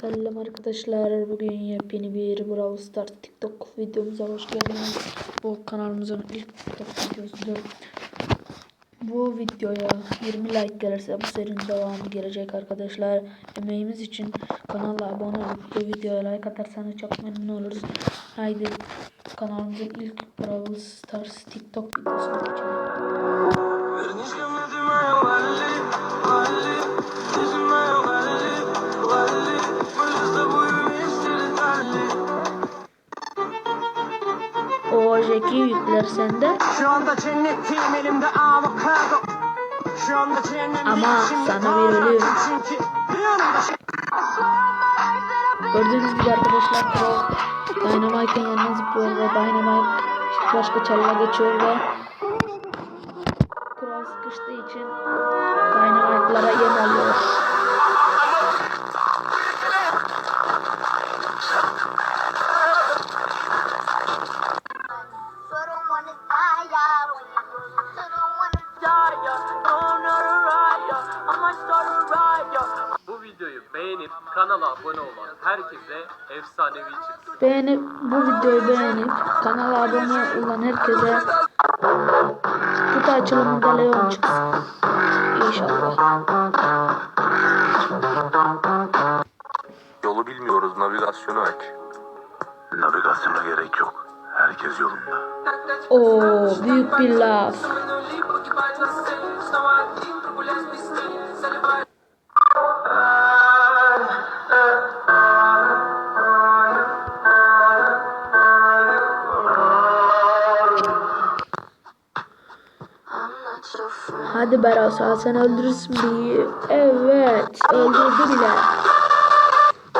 Selam arkadaşlar. Bugün yepyeni bir Brawl Stars TikTok videomuza hoş geldiniz. Bu kanalımızın ilk TikTok videosudur. Bu videoya 20 like gelirse bu serinin devamı gelecek arkadaşlar. Emeğimiz için kanala abone olup bu videoya like atarsanız çok memnun oluruz. Haydi kanalımızın ilk Brawl Stars TikTok videosuna geçelim. Sende. Şu anda cennetteyim elimde avokado Şu anda cehennemdeyim Ama sana. Çünkü yanımda şey Gördüğünüz gibi arkadaşlar Pro Dynamite'ın yanına zıplıyor ve Dynamite başka çalıya geçiyor ve Kral sıkıştığı için Dynamite'lara yem oluyor. Kanala abone olan herkese efsanevi çıksın. Beğenip bu videoyu beğenip kanala abone olan herkese kutu açılımında Leon çıksın. İnşallah. Yolu bilmiyoruz, navigasyonu aç. Navigasyona gerek yok. Herkes yolunda. Oo büyük bir laf. Hadi Beras sen öldürürsün bir. Evet öldürdü bile.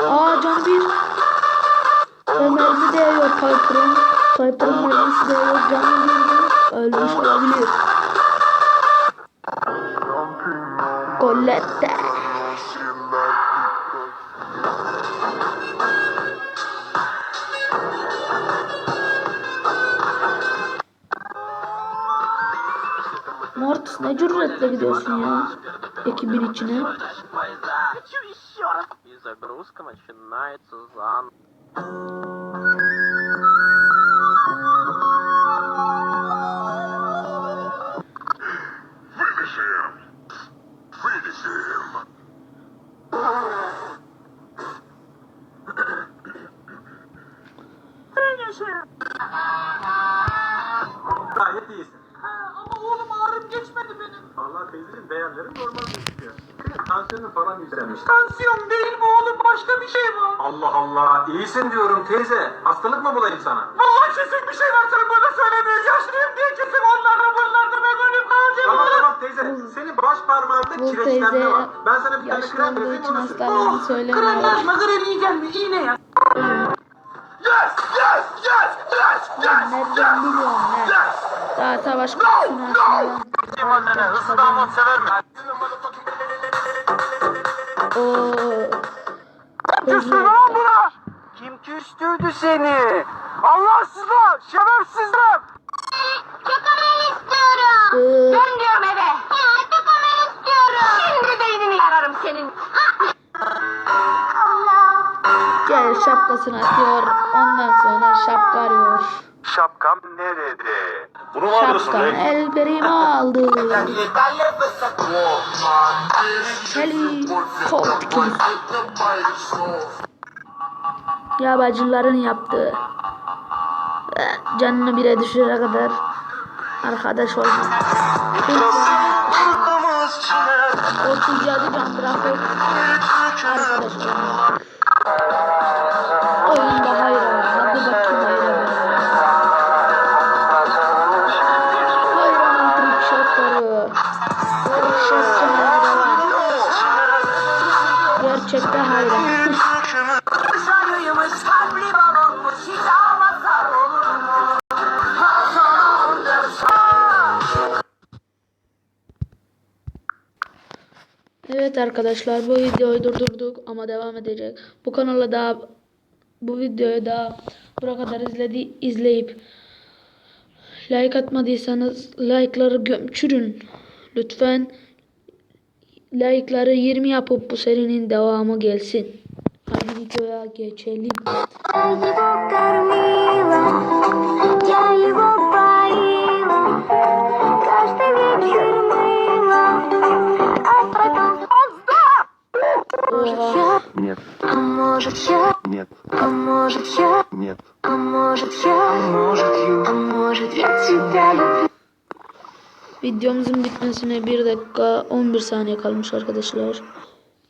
Aa can bir. Ve mermi değiyor Piper'ın. Piper'ın mermisi değiyor. Canı bir. Ölmüş olabilir. Colette. Mortis ne cüretle gidiyorsun ya? Ekibin içine. И загрузка начинается заново. Gayet Tansiyonu falan yükselmiş. Tansiyon değil mi oğlum başka bir şey var. Allah Allah iyisin diyorum teyze. Hastalık mı bulayım sana? Vallahi kesin bir şey var sen bana söylemiyor. Yaşlıyım diye kesin onlarda bunlarda ben ölüm kalacağım. Tamam tamam teyze. Senin baş parmağında Bu kireçlenme var. Ben sana bir tane krem vereyim onu sür. hastalığını söylemiyor. Krem iyi gelmiyor iğne ya Yes yes yes yes nereden biliyorum ne? Daha savaş kutusunu açmadan. Hızlı damat sever mi? Oo. Küstü lan buna Kim küstürdü seni Allahsızlar şerefsizler Çokomel istiyorum. Ee, Ben diyorum eve. Ya çokomel istiyorum. Şimdi beynini yararım senin. Allah. gel şapkasını atıyor. Ondan sonra şapka arıyor. Şapkam nerede? Bunu mu Şapka el perimi aldı. Helikopter. Ya bacıların yaptığı. Eh, Canını bire düşürene kadar arkadaş olma. 37 can bırakıp arkadaş olma. Gerçekten hayran. Evet arkadaşlar bu videoyu durdurduk ama devam edecek. Bu kanala daha bu videoyu daha buraya kadar izledi izleyip like atmadıysanız like'ları gömçürün. Lütfen like'ları 20 yapıp bu serinin devamı gelsin. Hadi videoya geçelim. Я его кормила, я его поила, каждый вечер мыла, а потом он сдох. Oha. Нет, А может я, нет, а может я, нет. а может я, а может я тебя люблю. Videomuzun bitmesine 1 dakika 11 saniye kalmış arkadaşlar.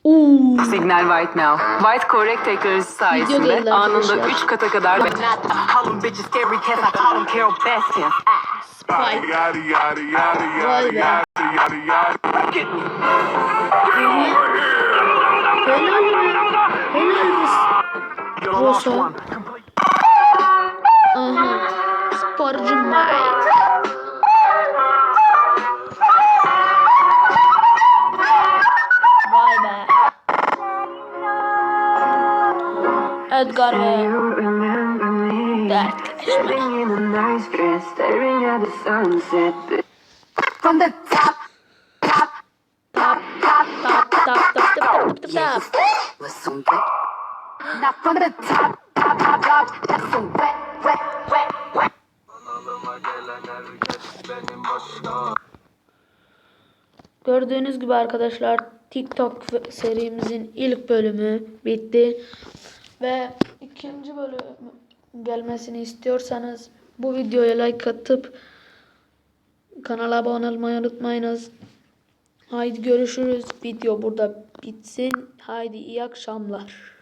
Uuu. Signal White Now. White Correct teknolojisi sayesinde anında arkadaşlar. 3 kata kadar. Spike. Helal mi? Helal Rosa. At the sunset. From the top, top, Tap tap tap tap tap tap tap tap. was some wet. Now from the top, top, top, top, that's some wet, wet, wet, wet. Gördüğünüz gibi arkadaşlar TikTok serimizin ilk bölümü bitti. Ve ikinci bölüm gelmesini istiyorsanız bu videoya like atıp kanala abone olmayı unutmayınız. Haydi görüşürüz. Video burada bitsin. Haydi iyi akşamlar.